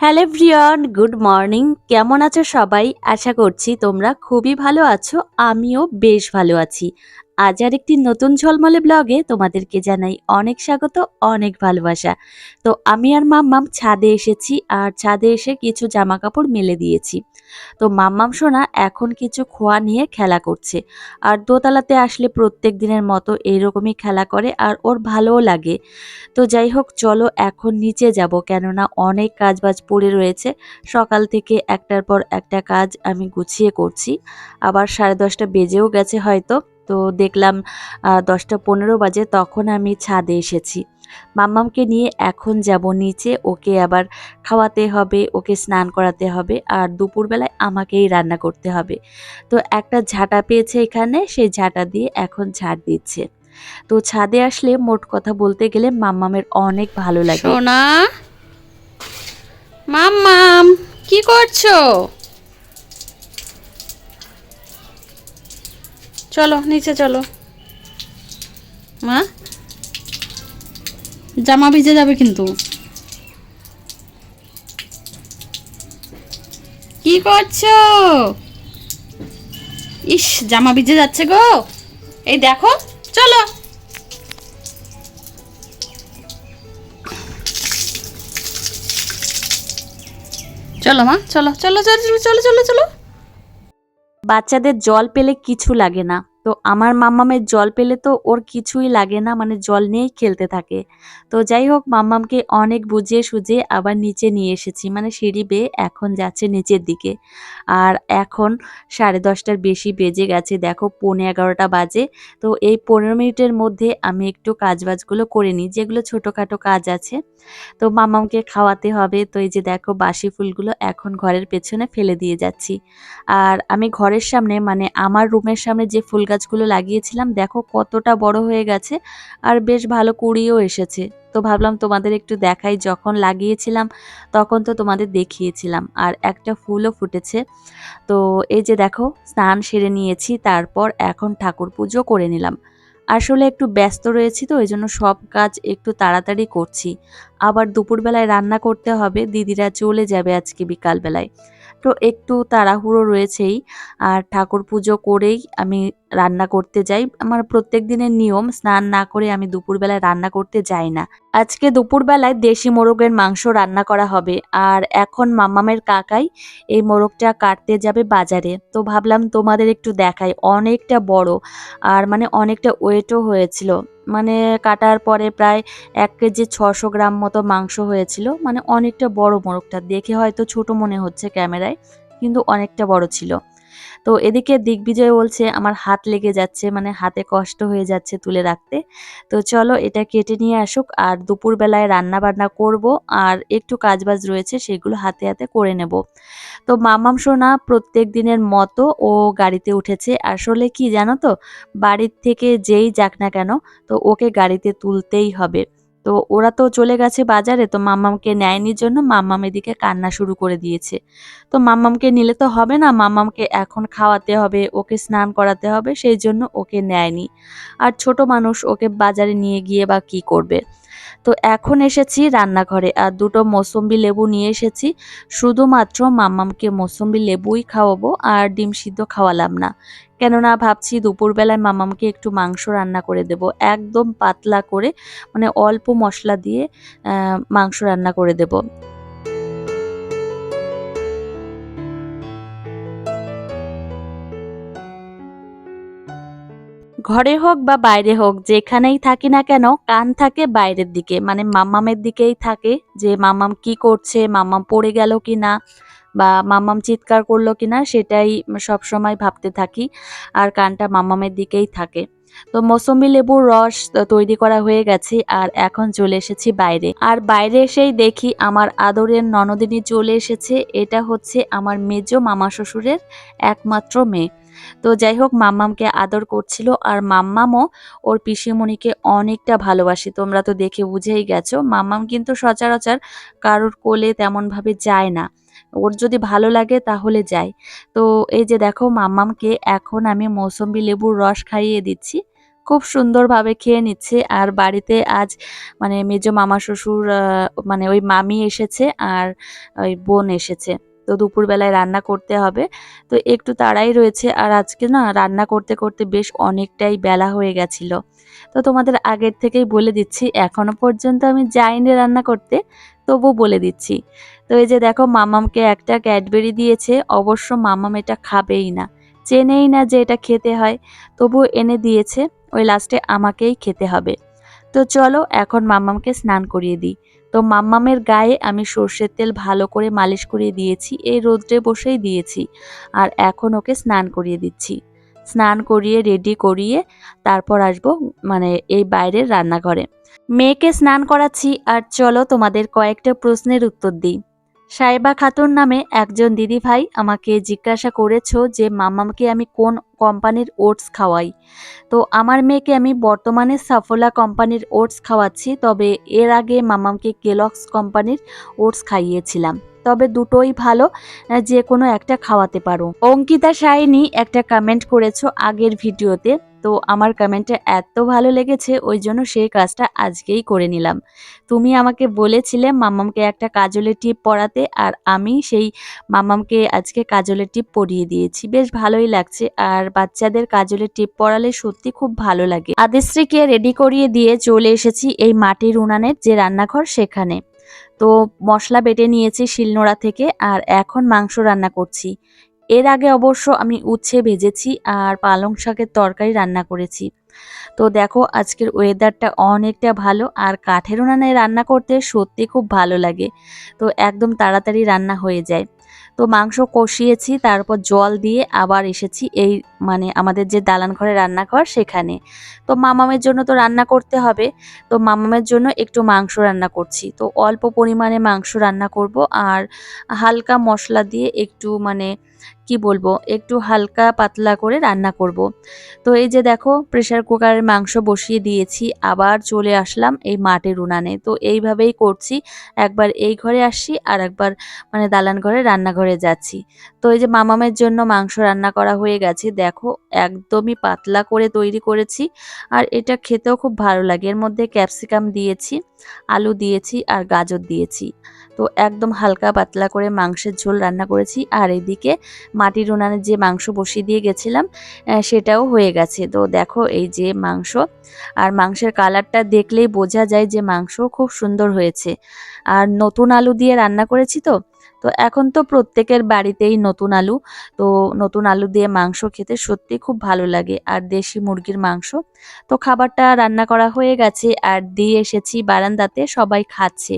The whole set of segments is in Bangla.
Hello ভ্রিয়ন good morning. কেমন আছো সবাই? আশা করছি তোমরা খুবই ভালো আছো, আমিও বেশ ভালো আছি। আজ আর একটি নতুন ঝলমলে ব্লগে তোমাদেরকে জানাই অনেক স্বাগত, অনেক ভালোবাসা। তো আমি আর মাম্মাম ছাদে এসেছি আর ছাদে এসে কিছু জামা কাপড় মেলে দিয়েছি। তো মাম্মাম সোনা এখন কিছু খোয়া নিয়ে খেলা করছে। আর দোতলাতে আসলে প্রত্যেক দিনের মতো এইরকমই খেলা করে আর ওর ভালোও লাগে। তো যাই হোক, চলো এখন নিচে যাব কেননা অনেক কাজ বাজ পড়ে রয়েছে। সকাল থেকে একটার পর একটা কাজ আমি গুছিয়ে করছি। আবার সাড়ে দশটা বেজেও গেছে হয়তো। তো দেখলাম দশটা পনেরো বাজে, তখন আমি ছাদে এসেছি। মাম্মামকে নিয়ে এখন যাব নিচে, ওকে আবার খাওয়াতে হবে, ওকে স্নান করাতে হবে, আর দুপুরবেলায় আমাকেই রান্না করতে হবে। তো একটা ঝাঁটা পেয়েছে এখানে, সেই ঝাঁটা দিয়ে এখন ঝাড় দিচ্ছে। তো ছাদে আসলে মোট কথা বলতে গেলে মাম্মামের অনেক ভালো লাগে। সোনা? মাম্মাম, কি করছ? চলো, নিচে চলো। মা? জামা ভিজে যাবে কিন্তু। কি করছ? ইস, জামা ভিজে যাচ্ছে গো। এই দেখো, চলো। চলো মা, চলো চলো চলো চলো চলো চলো। বাচ্চাদের জল পেলে কিছু লাগে না। তো আমার মাম্মামের জল পেলে তো ওর কিছুই লাগে না মানে জল নিয়েই খেলতে থাকে। তো যাই হোক, মাম্মামকে অনেক বুঝিয়ে সুঝিয়ে আবার নিচে নিয়ে এসেছি মানে সিঁড়ি বেয়ে এখন যাচ্ছে নিচের দিকে। আর এখন সাড়ে দশটার বেশি বেজে গেছে, দেখো পৌনে এগারোটা বাজে। তো এই পনেরো মিনিটের মধ্যে আমি একটু কাজবাজগুলো করে নিই, যেগুলো ছোটোখাটো কাজ আছে। তো মাম্মামকে খাওয়াতে হবে, তো এই যে দেখো বাসি ফুলগুলো এখন ঘরের পেছনে ফেলে দিয়ে যাচ্ছি। আর আমি ঘরের সামনে মানে আমার রুমের সামনে যে ফুল গাছগুলো লাগিয়েছিলাম। দেখো কতটা বড় হয়ে গেছে আর বেশ ভালো কুড়িও এসেছে। তো ভাবলাম তোমাদের একটু দেখাই। যখন লাগিয়েছিলাম তখন তো তোমাদের দেখিয়েছিলাম আর একটা ফুলও ফুটেছে। তো এই যে দেখো স্নান সেরে নিয়েছি, তারপর এখন ঠাকুর পুজো করে নিলাম। আসলে একটু ব্যস্ত রয়েছি তো এই জন্য সব কাজ একটু তাড়াতাড়ি করছি। আবার দুপুরবেলায় রান্না করতে হবে, দিদিরা চলে যাবে আজকে বিকালবেলায়। তো একটু তাড়াহুড়ো রয়েছেই। আর ঠাকুর পুজো করেই আমি রান্না করতে যাই। আমার প্রত্যেক দিনের নিয়ম, স্নান না করে আমি দুপুরবেলায় রান্না করতে যাই না। আজকে দুপুরবেলায় দেশি মোরগের মাংস রান্না করা হবে। আর এখন মাম্মামের কাকাই এই মোরগটা কাটতে যাবে বাজারে। তো ভাবলাম তোমাদের একটু দেখাই। অনেকটা বড় আর মানে অনেকটা ওয়েটও হয়েছিল। মানে কাটার পরে প্রায় এক কেজি ছশো গ্রাম মতো মাংস হয়েছিল। মানে অনেকটা বড় মোরগটা। দেখে হয়তো ছোট মনে হচ্ছে ক্যামেরায়, কিন্তু অনেকটা বড় ছিল। তো এদিকে দিগ্বিজয় বলছে, আমার হাত লেগে যাচ্ছে মানে হাতে কষ্ট হয়ে যাচ্ছে তুলে রাখতে। তো চলো এটা কেটে নিয়ে আসুক, আর দুপুরবেলায় রান্না বান্না করব, আর একটু কাজবাজ রয়েছে সেগুলো হাতে হাতে করে নেব। তো মামাম সোনা প্রত্যেক দিনের মতো ও গাড়িতে উঠেছে। আসলে কি জানো তো, বাড়ির থেকে যেই যাক না কেন, তো ওকে গাড়িতে তুলতেই হবে। তো ওরা তো চলে গেছে বাজারে, তো মাম্মামকে নেয়নির জন্য মাম্মাম এদিকে কান্না শুরু করে দিয়েছে। তো মাম্মামকে নিলে তো হবে না, মাম্মামকে এখন খাওয়াতে হবে, ওকে স্নান করাতে হবে, সেই জন্য ওকে নেয়নি। আর ছোট মানুষ ওকে বাজারে নিয়ে গিয়ে বা কি করবে? তো এখন এসেছি রান্নাঘরে আর দুটো মৌসম্বি লেবু নিয়ে এসেছি। শুধুমাত্র মাম্মামকে মৌসম্বি লেবুই খাওয়াবো আর ডিম সিদ্ধ খাওয়ালাম না। কেননা ভাবছি দুপুরবেলায় মামামকে একটু মাংস রান্না করে দেব। একদম পাতলা করে মানে অল্প মশলা দিয়ে মাংস রান্না করে দেব। ঘরে হোক বা বাইরে হোক, যেখানেই থাকি না কেন, কান থাকে বাইরের দিকে। মানে মাম্মামের দিকেই থাকে যে, মাম্মাম কি করছে? মাম্মাম পড়ে গেল কি না? বা মাম্মাম চিৎকার করল কি না? সেটাই সব সময় ভাবতে থাকি আর কানটা মাম্মামের দিকেই থাকে। তো মৌসুমি লেবুর রস তৈরি করা হয়ে গেছে আর এখন চলে এসেছি বাইরে। আর বাইরে এসেই দেখি আমার আদরের ননদিনী চলে এসেছে। এটা হচ্ছে আমার মেজ মামা শ্বশুরের একমাত্র মেয়ে। তো যাই হোক মাম্মামকে আদর করছিল আর মাম্মামও ওর পিসিমণিকে অনেকটা ভালোবাসে। তোমরা তো দেখে বুঝেই গেছো, মাম্মাম কিন্তু সচরাচর কারোর কোলে তেমনভাবে যায় না। ওর যদি ভালো লাগে তাহলে যায়। তো এই যে দেখো, মাম্মামকে এখন আমি মৌসম্বি লেবুর রস খাইয়ে দিচ্ছি। খুব সুন্দরভাবে খেয়ে নিচ্ছে আর বাড়িতে আজ মানে মেজো মামা শ্বশুর মানে ওই মামি এসেছে আর ওই বোন এসেছে। তো দুপুরবেলায় রান্না করতে হবে। তো একটু তাড়াই রয়েছে আর আজকে না রান্না করতে করতে বেশ অনেকটাই বেলা হয়ে গেছিল। তো তোমাদের আগের থেকেই বলে দিচ্ছি, এখনও পর্যন্ত আমি যাইনি রান্না করতে তবু বলে দিচ্ছি। তো এই যে দেখো মামামকে একটা ক্যাডবেরি দিয়েছে, অবশ্য মামাম এটা খাবেই না। চেনেই না যে এটা খেতে হয় তবু এনে দিয়েছে, ওই লাস্টে আমাকেই খেতে হবে। তো চলো এখন মামামকে স্নান করিয়ে দিই। তো মাম্মামের গায়ে আমি সর্ষের তেল ভালো করে মালিশ করিয়ে দিয়েছি, এই রোদ্রে বসেই দিয়েছি। আর এখন ওকে স্নান করিয়ে দিচ্ছি। স্নান করিয়ে রেডি করিয়ে তারপর আসব মানে এই বাইরের রান্নাঘরে। মেয়েকে স্নান করাচ্ছি, আর চলো তোমাদের কয়েকটা প্রশ্নের উত্তর দিই। সাইবা খাতুন নামে একজন দিদি ভাই আমাকে জিজ্ঞাসা করেছ যে, মামাকে আমি কোন কোম্পানির ওটস খাওয়াই? তো আমার মেয়েকে আমি বর্তমানে সাফোলা কোম্পানির ওটস খাওয়াচ্ছি, তবে এর আগে মামামকে কেলক্স কোম্পানির ওটস খাইয়েছিলাম। তবে দুটোই ভালো যে কোনো একটা খাওয়াতে পারো। অঙ্কিতা সাইনি একটা কমেন্ট করেছ আগের ভিডিওতে, তো আমার কমেন্টটা এত ভালো লেগেছে, ওই জন্য সেই কাজটা আজকেই করে নিলাম। তুমি আমাকে বলেছিলে মামামকে একটা কাজলের টিপ পরাতে আর আমি সেই মামামকে আজকে কাজলের টিপ পরিয়ে দিয়েছি। বেশ ভালোই লাগছে, আর বাচ্চাদের কাজলের টিপ পরালে সত্যি খুব ভালো লাগে। আদিশ্রীকে রেডি করিয়ে দিয়ে চলে এসেছি এই মাটির উনানের যে রান্নাঘর সেখানে। তো মশলা বেটে নিয়েছি শিলনোড়া থেকে আর এখন মাংস রান্না করছি। এর আগে অবশ্য আমি উচ্ছে ভেজেছি আর পালং শাকের তরকারি রান্না করেছি। তো দেখো আজকের ওয়েদারটা অনেকটা ভালো আর কাঠের উনানে রান্না করতে সত্যি খুব ভালো লাগে। তো একদম তাড়াতাড়ি রান্না হয়ে যায়। তো মাংস কষিয়েছি, তারপর জল দিয়ে আবার এসেছি এই মানে আমাদের যে দালান ঘরে রান্নাঘর সেখানে। তো মামামের জন্য তো রান্না করতে হবে। তো মামামের জন্য একটু মাংস রান্না করছি। তো অল্প পরিমাণে মাংস রান্না করব আর হালকা মশলা দিয়ে একটু মানে কি বলব, একটু হালকা পাতলা করে রান্না করব। তো এই যে দেখো প্রেশার কুকারের মাংস বসিয়ে দিয়েছি। আবার চলে আসলাম এই মাটির উনানে। তো এইভাবেই করছি। একবার এই ঘরে আসছি আর একবার মানে দালান ঘরে, রান্নাঘরে যাচ্ছি। তো এই যে মামামের জন্য মাংস রান্না করা হয়ে গেছে দেখো একদমই পাতলা করে তৈরি করেছি আর এটা খেতেও খুব ভালো লাগে। এর মধ্যে ক্যাপসিকাম দিয়েছি, আলু দিয়েছি আর গাজর দিয়েছি। তো একদম হালকা পাতলা করে মাংসের ঝোল রান্না করেছি আর এদিকে মাটির উনানে যে মাংস বসিয়ে দিয়ে গেছিলাম সেটাও হয়ে গেছে। তো দেখো এই যে মাংস আর মাংসের কালারটা দেখলেই বোঝা যায় যে মাংস খুব সুন্দর হয়েছে। আর নতুন আলু দিয়ে রান্না করেছি তো তো এখন তো প্রত্যেকের বাড়িতেই নতুন আলু। তো নতুন আলু দিয়ে মাংস খেতে সত্যি খুব ভালো লাগে। আর দেশি মুরগির মাংস। তো খাবারটা রান্না করা হয়ে গেছে আর দিয়ে এসেছি বারান্দাতে সবাই খাচ্ছে।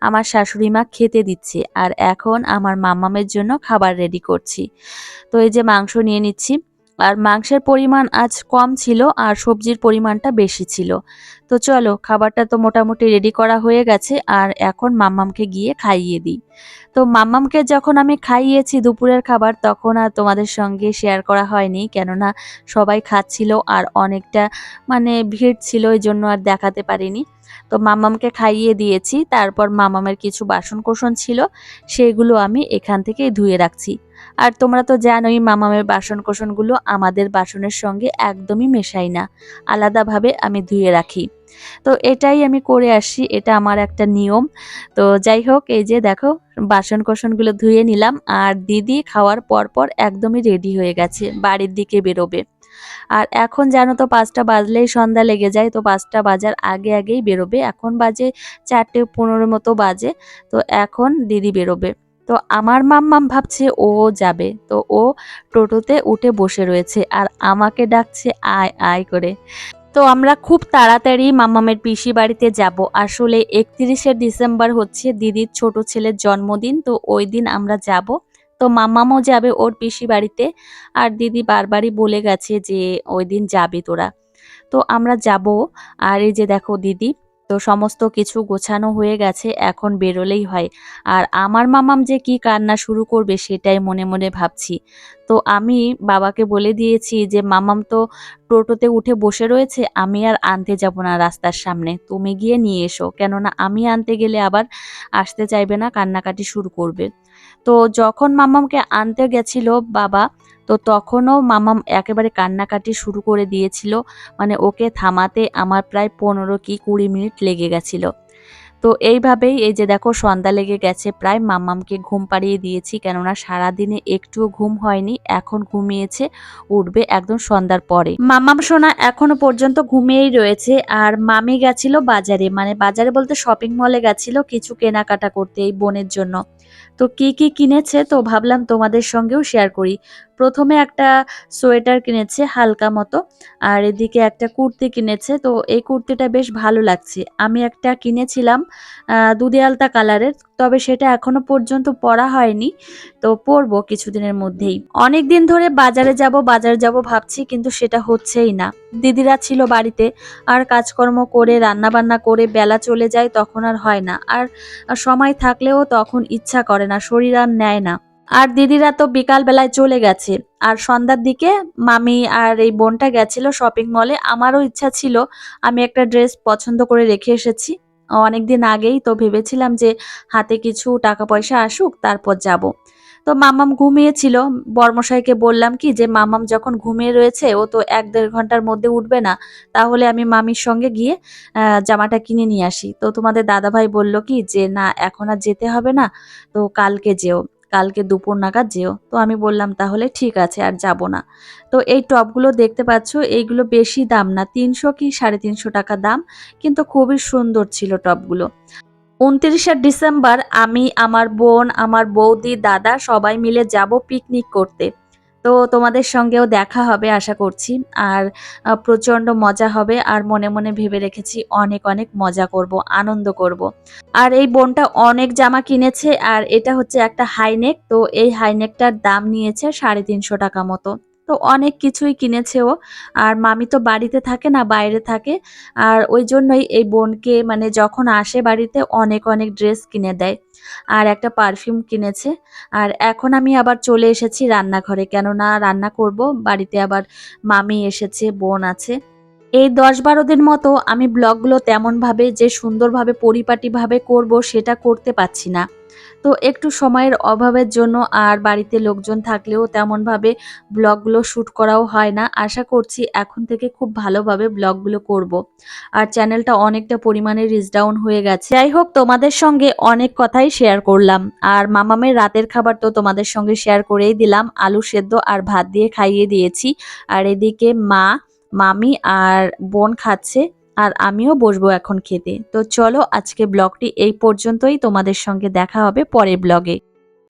আমার শাশুড়ি মা খেতে দিচ্ছে। আর এখন আমার মামামের জন্য খাবার রেডি করছি। তো এই যে মাংস নিয়ে নিচ্ছি। আর মাংসের পরিমাণ আজ কম ছিল আর সবজির পরিমাণটা বেশি ছিল। তো চলো, খাবারটা তো মোটামুটি রেডি করা হয়ে গেছে আর এখন মাম্মামকে গিয়ে খাইয়ে দিই। তো মাম্মামকে যখন আমি খাইয়েছি দুপুরের খাবার, তখন আর তোমাদের সঙ্গে শেয়ার করা হয়নি, কেননা সবাই খাচ্ছিল আর অনেকটা মানে ভিড় ছিল এই জন্য আর দেখাতে পারিনি। তো মামামকে খাইয়ে দিয়েছি, তারপর মামামের কিছু বাসন কোসন ছিল, সেগুলো আমি এখান থেকেই ধুয়ে রাখছি। আর তোমরা তো জানোই মামামের বাসন কোসনগুলো আমাদের বাসনের সঙ্গে একদমই মেশাই না, আলাদাভাবে আমি ধুয়ে রাখি। তো এটাই আমি করে আসি, এটা আমার একটা নিয়ম। তো যাই হোক, এই যে দেখো বাসন কোসনগুলো ধুয়ে নিলাম, আর দিদি খাওয়ার পর পর একদমই রেডি হয়ে গেছে, বাড়ির দিকে বেরোবে। আর এখন জানো তো পাঁচটা বাজলেই সন্ধ্যা লেগে যায়, তো পাঁচটা বাজার আগে আগেই বেরোবে। এখন বাজে চারটে পনেরো মতো বাজে, তো এখন দিদি বেরোবে। তো আমার মাম্মাম ভাবছে ও যাবে, তো ও টোটোতে উঠে বসে রয়েছে আর আমাকে ডাকছে আয় আয় করে। তো আমরা খুব তাড়াতাড়ি মাম্মামের পিসি বাড়িতে যাব। আসলে একত্রিশে ডিসেম্বর হচ্ছে দিদির ছোট ছেলের জন্মদিন, তো ওই দিন আমরা যাব। তো মাম্মামও যাবে ওর পিসি বাড়িতে। আর দিদি বারবারই বলে গেছে যে, ওই দিন যাবি তোরা। তো আমরা যাব। আর এই যে দেখো দিদি, তো সমস্ত কিছু গোছানো হয়ে গেছে, এখন বেরোলেই হয়। আর আমার মামাম যে কি কান্না শুরু করবে সেটাই মনে মনে ভাবছি। তো আমি বাবাকে বলে দিয়েছি যে মামাম তো টোটোতে উঠে বসে রয়েছে, আমি আর আনতে যাব না রাস্তার সামনে। তুমি গিয়ে নিয়ে এসো। কেননা আমি আনতে গেলে আবার আসতে চাইবে না, কান্নাকাটি শুরু করবে। তো যখন মামামকে আনতে গেছিল বাবা, তো তখনও মামাম একেবারে কান্নাকাটি শুরু করে দিয়েছিল। মানে ওকে থামাতে আমার প্রায় পনেরো কি কুড়ি মিনিট লেগে গেছিল। তো এইভাবেই এই যে দেখো সন্ধ্যা লেগে গেছে, প্রায় মাম্মামকে ঘুম পাড়িয়ে দিয়েছি। কেননা সারাদিনে একটুও ঘুম হয়নি, এখন ঘুমিয়েছে, উঠবে একদম সন্ধ্যার পরে। মাম্মাম সোনা এখনও পর্যন্ত ঘুমিয়েই রয়েছে আর মামি গেছিল বাজারে। মানে বাজারে বলতে শপিং মলে গেছিল কিছু কেনাকাটা করতে এই বোনের জন্য। তো কি কি কিনেছে? তো ভাবলাম তোমাদের সঙ্গেও শেয়ার করি। প্রথমে একটা সোয়েটার কিনেছে হালকা মতো, আর এদিকে একটা কুর্তি কিনেছে। তো এই কুর্তিটা বেশ ভালো লাগছে। আমি একটা কিনেছিলাম দুধে আলতা কালারের, তবে সেটা এখনও পর্যন্ত পরা হয়নি। তো পরবো কিছুদিনের মধ্যেই। অনেক দিন ধরে বাজারে যাব, বাজার যাব ভাবছি, কিন্তু সেটা হচ্ছেই না। দিদিরা ছিল বাড়িতে, আর কাজকর্ম করে রান্না বান্না করে বেলা চলে যায়, তখন আর হয় না। আর সময় থাকলেও তখন ইচ্ছা করে না, শরীর আর নেয় না। আর দিদিরা তো বিকাল বেলায় চলে গেছে। আর সন্ধ্যার দিকে মামি আর এই বোনটা গেছিল শপিং মলে আমারও ইচ্ছা ছিল, আমি একটা ড্রেস পছন্দ করে রেখে এসেছি। অনেকদিন আগেই তো ভেবেছিলাম যে হাতে কিছু টাকা পয়সা আসুক, তারপর যাব। তো মামাম ঘুমিয়েছিল। বর্মশাইকে বললাম কি যে, মামাম যখন ঘুমিয়ে রয়েছে, ও তো এক দেড় ঘণ্টার মধ্যে উঠবে না। তাহলে আমি মামির সঙ্গে গিয়ে জামাটা কিনে নিয়ে আসি। তো তোমাদের দাদাভাই বলল কি যে, না, এখন আর যেতে হবে না। তো কালকে যেও। কালকে দুপুর নাগাদ যেও। তো আমি বললাম, তাহলে ঠিক আছে, আর যাব না। তো এই টপগুলো দেখতে পাচ্ছ, এইগুলো বেশি দাম না। তিনশো কি সাড়ে তিনশো টাকা দাম, কিন্তু খুবই সুন্দর ছিল টপগুলো। উনত্রিশে ডিসেম্বর আমি, আমার বোন, আমার বৌদি, দাদা সবাই মিলে যাব পিকনিক করতে। তো তোমাদের সঙ্গেও দেখা হবে আশা করছি। আর প্রচণ্ড মজা হবে। আর মনে মনে ভেবে রেখেছি অনেক অনেক মজা করব, আনন্দ করব। আর এই বোনটা অনেক জামা কিনেছে। আর এটা হচ্ছে একটা হাইনেক। তো এই হাইনেকটার দাম নিয়েছে সাড়ে তিনশো টাকা মতো। তো অনেক কিছুই কিনেছে ও। আর মামি তো বাড়িতে থাকে না, বাইরে থাকে। আর ওই জন্যই এই বোনকে মানে যখন আসে বাড়িতে অনেক অনেক ড্রেস কিনে দেয়। আর একটা পারফিউম কিনেছে। আর এখন আমি আবার চলে এসেছি রান্নাঘরে। কেননা রান্না করব, বাড়িতে আবার মামি এসেছে, বোন আছে। এই দশ বারো দিন মতো আমি ব্লগগুলো তেমনভাবে যে সুন্দরভাবে, পরিপাটিভাবে করব সেটা করতে পারছি না। তো একটু সময়ের অভাবের জন্য আর বাড়িতে লোকজন থাকলেও তেমনভাবে ব্লগগুলো শ্যুট করাও হয় না। আশা করছি এখন থেকে খুব ভালোভাবে ব্লগগুলো করব। আর চ্যানেলটা অনেকটা পরিমাণে রিচ ডাউন হয়ে গেছে। যাই হোক, তোমাদের সঙ্গে অনেক কথাই শেয়ার করলাম। আর মামামের রাতের খাবার তো তোমাদের সঙ্গে শেয়ার করেই দিলাম। আলু সেদ্ধ আর ভাত দিয়ে খাইয়ে দিয়েছি। আর এদিকে মা, মামি আর বোন খাচ্ছে। আর আমিও বসবো এখন খেতে। তো চলো আজকে ব্লগটি এই পর্যন্তই। তোমাদের সঙ্গে দেখা হবে পরের ব্লগে।